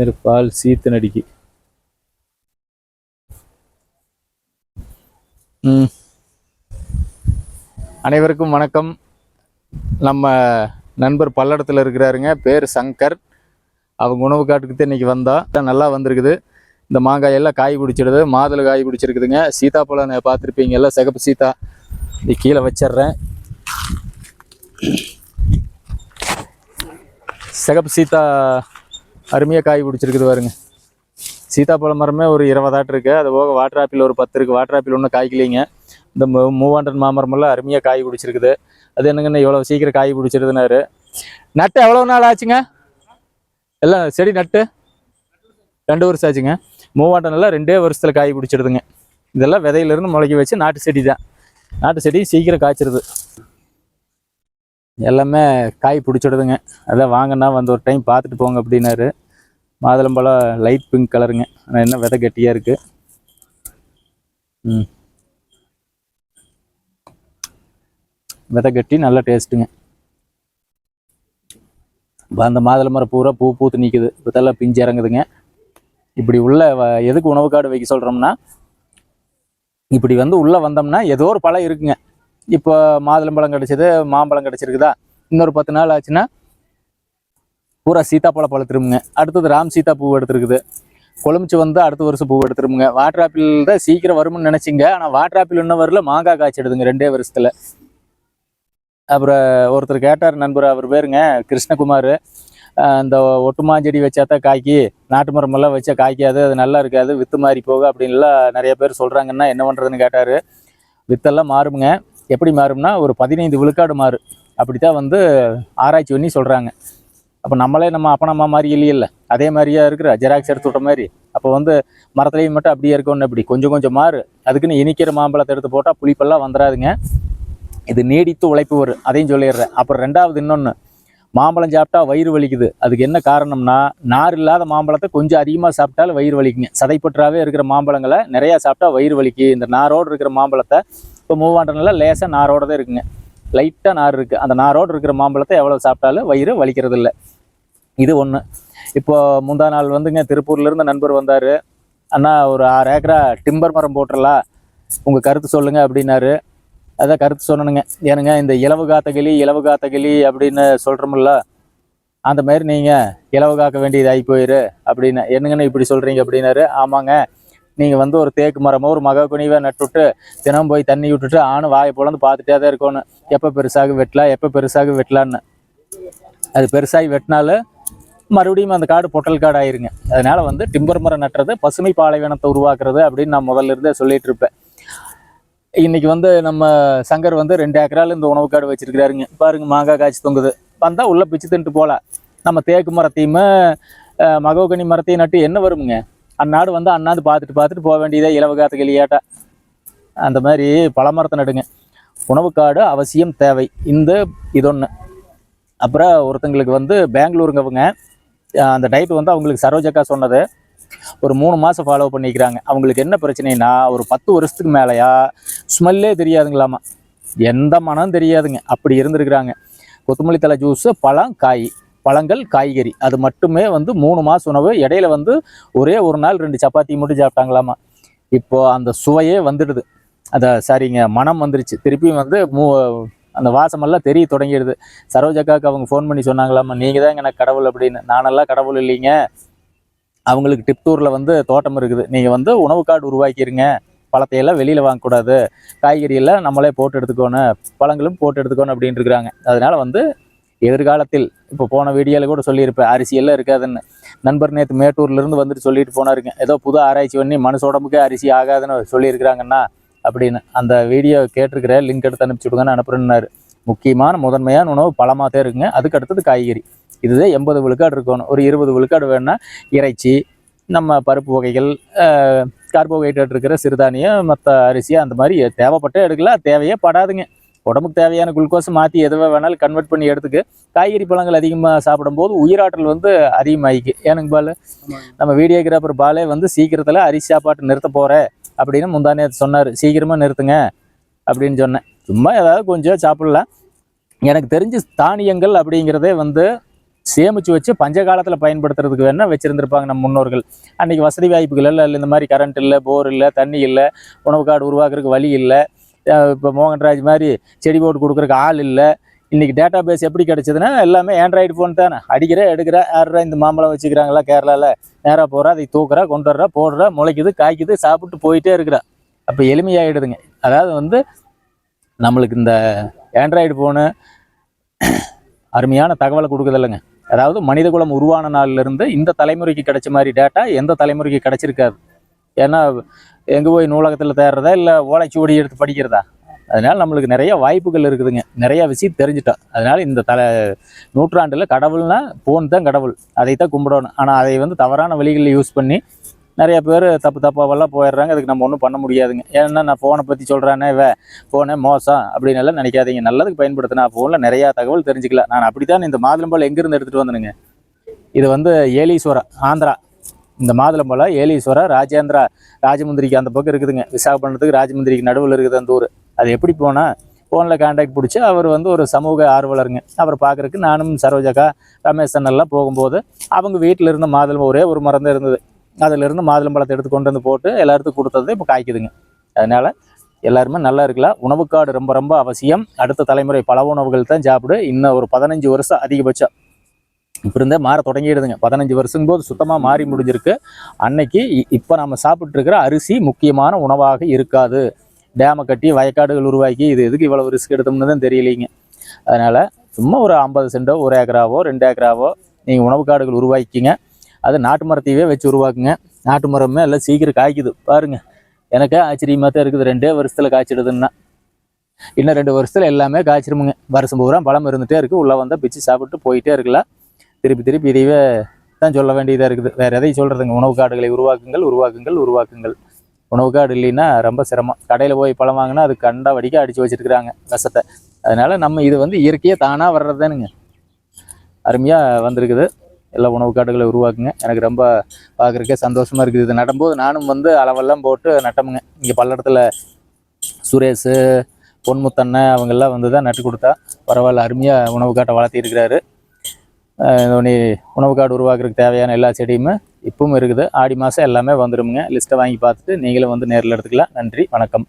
இது பால் சீத்து நடிக்கு. அனைவருக்கும் வணக்கம். நம்ம நண்பர் பல்லடத்தில் இருக்கிறாருங்க. பேர் சங்கர். அவங்க உணவு காட்டுக்கு இன்னைக்கு வந்தா. நல்லா வந்திருக்குது. இந்த மாங்காய் எல்லாம் காய் பிடிச்சிடுது மாதுளை காய் பிடிச்சிருக்குதுங்க சீதாப்பழம் பார்த்துருப்பீங்க எல்லாம் சிகப்பு சீதா இது கீழே வச்சிடுறேன். சிகப்பு சீதா அருமையாக காய் பிடிச்சிருக்குது பாருங்க. சீதாப்பழம் மரமே ஒரு இருபதாட்டு இருக்குது அது போக வாட்டர் ஆப்பிள் ஒரு பத்து இருக்குது வாட்டர் ஆப்பிள் ஒன்றும் காய்க்கலைங்க. இந்த மூ- மூவாண்டன் மாமரமெல்லாம் அருமையாக காய் பிடிச்சிருக்குது. அது என்னங்கண்ணா இவ்வளோ சீக்கிரம் காய் பிடிச்சிருதுனாரு நட்டு எவ்வளோ நாள் ஆச்சுங்க? எல்லாம் செடி நட்டு? ரெண்டு வருஷம் ஆச்சுங்க. மூவாண்டனெல்லாம் ரெண்டே வருஷத்தில் காய் பிடிச்சிடுதுங்க இதெல்லாம் விதையிலிருந்து முளைக்க வச்சு நாட்டு செடி தான். நாட்டு செடி சீக்கிரம் காய்ச்சிருது. எல்லாமே காய் பிடிச்சிடுதுங்க. அதான் வாங்கினா வந்து ஒரு டைம் பார்த்துட்டு போங்க அப்படின்னாரு. மாதுளம்பழம் லைட் பிங்க் கலருங்க ஆனால் என்ன விதை கட்டியாக இருக்குது ம். விதை கட்டி நல்ல டேஸ்ட்டுங்க இப்போ அந்த மாதுளை மரம் பூரா பூ பூத்து நிற்குது இப்போதெல்லாம் பிஞ்சு இறங்குதுங்க. இப்படி உள்ள வ- எதுக்கு உணவு காடு வைக்க சொல்கிறோம்னா இப்படி வந்து உள்ளே வந்தோம்னா ஏதோ ஒரு பழம் இருக்குங்க. இப்போ மாதுளம்பழம் கிடச்சிது மாம்பழம் கிடச்சிருக்குதா? இன்னொரு பத்து நாள் ஆச்சுன்னா பூரா சீத்தாப்பழ பழத்திருமுங்க அடுத்தது ராம் சீதா பூ எடுத்துருக்குது. கொழுமிச்சு வந்து அடுத்த வருஷம் பூ எடுத்துருமுங்க வாட்டர் ஆப்பிள் தான் சீக்கிரம் வரும்னு நினச்சிங்க. ஆனால் வாட்டர் ஆப்பிள் இன்னும் வரல. மாங்காய் காய்ச்சிடுதுங்க ரெண்டே வருஷத்தில். அப்புறம் ஒருத்தர் கேட்டார் நண்பர் அவர் பேருங்க கிருஷ்ணகுமார். அந்த இந்த ஒட்டுமாஞ்செடி வச்சா தான் காய்க்கி நாட்டு மரமெல்லாம் வச்சா காய்க்காது அது நல்லா இருக்காது வித்து மாறி போக அப்படின்லாம் நிறைய பேர் சொல்கிறாங்கன்னா என்ன பண்ணுறதுன்னு கேட்டார். வித்தெல்லாம் மாறுமுங்க. எப்படி மாறும்னா ஒரு பதினைந்து விழுக்காடு மாறு. அப்படி தான் வந்து ஆராய்ச்சி பண்ணி சொல்கிறாங்க அப்போ நம்மளே நம்ம அப்பனம்மா மாதிரி இல்லையில்ல. அதே மாதிரியா இருக்கிற ஜெராக்ஸ் எடுத்து விட்ட மாதிரி. அப்போ வந்து மரத்துலேயும் மட்டும் அப்படியே இருக்கணும் அப்படி கொஞ்சம் கொஞ்சம் மாறு. அதுக்குன்னு இனிக்கிற மாம்பழத்தை எடுத்து போட்டால் புளிப்பெல்லாம் வந்துடாதுங்க இது நீடித்து உழைப்பு வரும் அதையும் சொல்லிடுறேன். அப்புறம் ரெண்டாவது இன்னொன்று மாம்பழம் சாப்பிட்டா வயிறு வலிக்குது. அதுக்கு என்ன காரணம்னா நார் இல்லாத மாம்பழத்தை கொஞ்சம் அதிகமாக சாப்பிட்டாலும் வயிறு வலிக்குங்க. சதைப்பற்றாவே இருக்கிற மாம்பழங்களை நிறையா சாப்பிட்டா வயிறு வலிக்கு. இந்த நாரோடு இருக்கிற மாம்பழத்தை இப்போ மூவாண்டனில் லேசாக நாரோட தான் இருக்குங்க. லைட்டாக நார் இருக்குது அந்த நாரோடு இருக்கிற மாம்பழத்தை எவ்வளோ சாப்பிட்டாலும் வயிறு வலிக்கிறது இல்லை இது ஒன்று இப்போது முந்தா நாள் வந்துங்க திருப்பூர்லேருந்து நண்பர் வந்தார். அண்ணா ஒரு ஆறு ஏக்கரா டிம்பர் மரம் போட்டுடலாம் உங்கள் கருத்து சொல்லுங்கள் அப்படின்னாரு. அதான் கருத்து சொன்னனுங்க. ஏனுங்க இந்த இலவு காத்தகிளி இலவு காத்தகிளி அப்படின்னு சொல்கிறோம்ல அந்த மாதிரி நீங்கள் இலவு காக்க வேண்டியது ஆகி போயிரு அப்படின்னு. என்னங்கன்னு இப்படி சொல்கிறீங்க அப்படின்னாரு. ஆமாங்க. நீங்கள் வந்து ஒரு தேக்கு மரமோ ஒரு மக குனிவை நட்டுவிட்டு தினம் போய் தண்ணி விட்டுட்டு ஆணும் வாயை போலந்து பார்த்துட்டே தான் இருக்கணும் எப்போ பெருசாக வெட்டலாம் எப்போ பெருசாக வெட்டலான்னு. அது பெருசாகி வெட்டினாலும் மறுபடியும் அந்த காடு பொட்டல் காடு ஆயிருங்க அதனால் வந்து டிம்பர் மரம் நட்டுறது பசுமை பாலைவனத்தை உருவாக்குறது அப்படின்னு நான் முதல்ல இருந்தே சொல்லிட்டு இருப்பேன். இன்னைக்கு வந்து நம்ம சங்கர் வந்து ரெண்டு ஏக்கரால் இந்த உணவு காடு வச்சிருக்கிறாருங்க. பாருங்க மாங்காய் காய்ச்சி தொங்குது. வந்தால் உள்ளே பிச்சு தின்ட்டு போகலாம் நம்ம தேக்கு மரத்தையும் அஹ், மகோகனி மரத்தையும் நட்டு என்ன வருமுங்க? அந்நாடு வந்து அண்ணாந்து பார்த்துட்டு பார்த்துட்டு போக வேண்டியதே இலவகாத்து கிளியாட்டா. அந்த மாதிரி பழமரத்தை நடுங்க. உணவு காடு அவசியம் தேவை. இந்த இதொன்று அப்புறம் ஒருத்தங்களுக்கு வந்து பெங்களூருங்கவங்க அந்த டைப் வந்து அவங்களுக்கு சரோஜக்கா சொன்னது. ஒரு மூணு மாதம் ஃபாலோ பண்ணிக்கிறாங்க. அவங்களுக்கு என்ன பிரச்சனைனா ஒரு பத்து வருஷத்துக்கு மேலேயா ஸ்மெல்லே தெரியாதுங்களாமா. எந்த மனம் தெரியாதுங்க. அப்படி இருந்திருக்கிறாங்க. கொத்தமல்லி தலை ஜூஸு பழம் காய். பழங்கள் காய்கறி. அது மட்டுமே வந்து மூணு மாதம் உணவு இடையில வந்து ஒரே ஒரு நாள் ரெண்டு சப்பாத்தி மட்டும் சாப்பிட்டாங்களாமா. இப்போ அந்த சுவையே வந்துடுது. அந்த சாரிங்க மனம் வந்துருச்சு. திருப்பியும் வந்து மூ அந்த வாசமெல்லாம் தெரிய தொடங்கிடுது. சரோஜக்காவுக்கு அவங்க ஃபோன் பண்ணி சொன்னாங்களாமா நீங்கள் தான் எனக்கு கடவுள் அப்படின்னு. நானெல்லாம் கடவுள் இல்லைங்க. அவங்களுக்கு டிப்டூரில் வந்து தோட்டம் இருக்குது. நீங்கள் வந்து உணவு கார்டு உருவாக்கிடுங்க பழத்தையெல்லாம் வெளியில் வாங்கக்கூடாது. காய்கறியெல்லாம் நம்மளே போட்டு எடுத்துக்கோணும். பழங்களும் போட்டு எடுத்துக்கணும் அப்படின்ட்டு இருக்கிறாங்க அதனால் வந்து எதிர்காலத்தில் இப்போ போன வீடியோவில் கூட சொல்லியிருப்பேன் அரிசியெல்லாம் இருக்காதுன்னு. நண்பர் நேற்று மேட்டூர்லேருந்து வந்துட்டு சொல்லிட்டு போனாருங்க. ஏதோ புது ஆராய்ச்சி பண்ணி மனுஷ உடம்புக்கு அரிசி ஆகாதுன்னு சொல்லியிருக்கிறாங்கண்ணா அப்படின்னு. அந்த வீடியோ கேட்டிருக்கிற லிங்க் எடுத்து அனுப்பிச்சி விடுங்கன்னு அனுப்புறேன்னாரு. முக்கியமான முதன்மையான உணவு பழமாக தான் இருக்குங்க அதுக்கு அடுத்தது காய்கறி. இதுவே எண்பது விழுக்காடு இருக்கணும். ஒரு இருபது விழுக்காடு வேணும்னா இறைச்சி நம்ம பருப்பு வகைகள் கார்போஹைட்ரேட் இருக்கிற சிறுதானியம் மற்ற அரிசி அந்த மாதிரி தேவைப்பட்டே எடுக்கலாம். தேவையே படாதுங்க. உடம்புக்கு தேவையான குளுக்கோஸ் மாற்றி எதுவாக வேணாலும் கன்வெர்ட் பண்ணி எடுத்துக்க. காய்கறி பழங்கள் அதிகமாக சாப்பிடும்போது உயிராற்றல் வந்து அதிகமாகிக்கு ஏனுங்க பால்? நம்ம வீடியோகிராஃபர் பாலே வந்து சீக்கிரத்தில் அரிசி சாப்பாட்டு நிறுத்த போகிறேன் அப்படின்னு முந்தானே சொன்னார். சீக்கிரமாக நிறுத்துங்க அப்படின்னு சொன்னேன். சும்மா ஏதாவது கொஞ்சம் சாப்பிடலாம். எனக்கு தெரிஞ்சு தானியங்கள் அப்படிங்கிறதே வந்து சேமிச்சு வச்சு பஞ்ச காலத்தில் பயன்படுத்துறதுக்கு வேணா வச்சிருந்திருப்பாங்க நம்ம முன்னோர்கள். அன்னைக்கு வசதி வாய்ப்புகள் இல்லை இல்லை இந்த மாதிரி கரண்ட் இல்லை போர் இல்லை தண்ணி இல்லை உணவு காடு உருவாக்குறதுக்கு வழி இல்லை. இப்போ மோகன்ராஜ் மாதிரி செடி போட்டு கொடுக்குறக்கு ஆள் இல்லை. இன்றைக்கி டேட்டா பேஸ் எப்படி கிடச்சிதுன்னா எல்லாமே ஆண்ட்ராய்டு ஃபோன் தானே. அடிக்கிற எடுக்கிற யாரா இந்த மாம்பழம் வச்சுக்கிறாங்களா கேரளாவில் நேராக போகிறா அதை தூக்குறா கொண்டு வர்றா போடுறா முளைக்குது காய்க்குது சாப்பிட்டு போயிட்டே இருக்கிறா. அப்போ எளிமையாயிடுதுங்க. அதாவது வந்து நம்மளுக்கு இந்த ஆண்ட்ராய்டு ஃபோனு அருமையான தகவலை கொடுக்குதில்லைங்க அதாவது மனிதகுலம் உருவான நாள்லேருந்து இந்த தலைமுறைக்கு கிடைச்ச மாதிரி டேட்டா எந்த தலைமுறைக்கு கிடைச்சிருக்காது. ஏன்னா எங்கே போய் நூலகத்தில் தேடுறதா இல்லை ஓலைச்சுவடி எடுத்து படிக்கிறதா? அதனால நம்மளுக்கு நிறைய வாய்ப்புகள் இருக்குதுங்க. நிறையா விஷயம் தெரிஞ்சுட்டோம். அதனால் இந்த தலை நூற்றாண்டில் கடவுள்னா ஃபோன் தான் கடவுள். அதை தான் கும்பிடணும். ஆனால் அதை வந்து தவறான வழிகளில் யூஸ் பண்ணி நிறைய பேர் தப்பு தப்பாவெல்லாம் போயிடுறாங்க. அதுக்கு நம்ம ஒன்றும் பண்ண முடியாதுங்க. ஏன்னா நான் ஃபோனை பற்றி சொல்கிறேனே வே ஃபோனே மோசம் அப்படின்னு எல்லாம் நினைக்காதீங்க. நல்லதுக்கு பயன்படுத்தினா ஃபோனில் நிறையா தகவல் தெரிஞ்சுக்கலாம் நான் அப்படித்தான் இந்த மாதுளம்பால் எங்கேருந்து எடுத்துகிட்டு வந்தேனுங்க? இது வந்து ஏலீஸ்வரம் ஆந்திரா. இந்த மாதுளம்பழம் ஏலீஸ்வரம் ராஜேந்திரா ராஜமந்திரிக்கு அந்த பக்கம் இருக்குதுங்க. விசாகப்பட்டினத்துக்கு ராஜமந்திரிக்கு நடுவில் இருக்குது அந்த ஊர். அது எப்படி போனால் ஃபோனில் காண்டாக்ட் பிடிச்சி அவர் வந்து ஒரு சமூக ஆர்வலருங்க. அவர் பார்க்குறக்கு நானும் சரோஜக்கா ரமேஷன் எல்லாம் போகும்போது அவங்க வீட்டில் இருந்த மாதுளம் ஒரே ஒரு மரம் தான் இருந்தது. அதிலிருந்து மாதுளம்பழத்தை எடுத்து கொண்டு வந்து போட்டு எல்லாத்துக்கும் கொடுத்தது இப்போ காய்க்குதுங்க. அதனால் எல்லாருமே நல்லா இருக்கலாம். உணவுக்காடு ரொம்ப ரொம்ப அவசியம். அடுத்த தலைமுறை பல உணவுகள் தான் சாப்பிடு. இன்னும் ஒரு பதினஞ்சு வருஷம் அதிகபட்சம். இப்போ இருந்தே மாற தொடங்கிடுதுங்க. பதினஞ்சு வருஷம் போது சுத்தமாக மாறி முடிஞ்சிருக்கு. அன்னைக்கு இ- இப்போ நம்ம சாப்பிட்ருக்கிற அரிசி முக்கியமான உணவாக இருக்காது. டேமை கட்டி வயக்காடுகள் உருவாக்கி இது எதுக்கு இவ்வளவு ரிஸ்க் எடுத்தோம்னு தான் தெரியலைங்க. அதனால் சும்மா ஒரு ஐம்பது சென்டோ ஒரு ஏக்கராவோ ரெண்டு ஏக்கராவோ நீங்கள் உணவு காடுகள் உருவாக்கிங்க. அது நாட்டு மரத்தையவே வச்சு உருவாக்குங்க. நாட்டு மரமே எல்லாம் சீக்கிரம் காய்க்குது. பாருங்க. எனக்கே ஆச்சரியமாக தான் இருக்குது. ரெண்டே வருஷத்தில் காய்ச்சிடுதுன்னா. இன்னும் ரெண்டு வருஷத்தில் எல்லாமே காய்ச்சிருமுங்க. வருஷம் பூரா பழம் இருந்துகிட்டே இருக்குது உள்ளே வந்தால் பிச்சு சாப்பிட்டு போயிட்டே இருக்கலாம். திருப்பி திருப்பி இதையவே தான் சொல்ல வேண்டியதாக இருக்குது. வேறு எதையும் சொல்கிறதுங்க உணவு காடுகளை உருவாக்குங்கள் உருவாக்குங்கள் உருவாக்குங்கள். உணவு காடு இல்லைன்னா ரொம்ப சிரமம். கடையில் போய் பழம் வாங்கினா அது கண்டா வடிக்க அடித்து வச்சிருக்கிறாங்க விஷத்தை அதனால் நம்ம இது வந்து இயற்கையாக தானாக வர்றதுதானுங்க. அருமையாக வந்திருக்குது. எல்லா உணவு காடுகளை உருவாக்குங்க. எனக்கு ரொம்ப பார்க்குறக்கே சந்தோஷமாக இருக்குது. இது நடும்போது நானும் வந்து அளவெல்லாம் போட்டு நட்டமுங்க. இங்கே பல்லடத்தில் சுரேஷு பொன்முத்தண்ணன் அவங்கெல்லாம் வந்து தான் நட்டு கொடுத்தா பரவாயில்ல. அருமையாக உணவு காட்டை வளர்த்திருக்கிறாரு. நீ உணவு காடு உருவாக்குறதுக்கு தேவையான எல்லா செடியுமே இப்பவும் இருக்குது. ஆடி மாதம் எல்லாமே வந்துருமுங்க லிஸ்ட்டை வாங்கி பார்த்துட்டு நீங்களும் வந்து நேரில் எடுத்துக்கலாம். நன்றி வணக்கம்.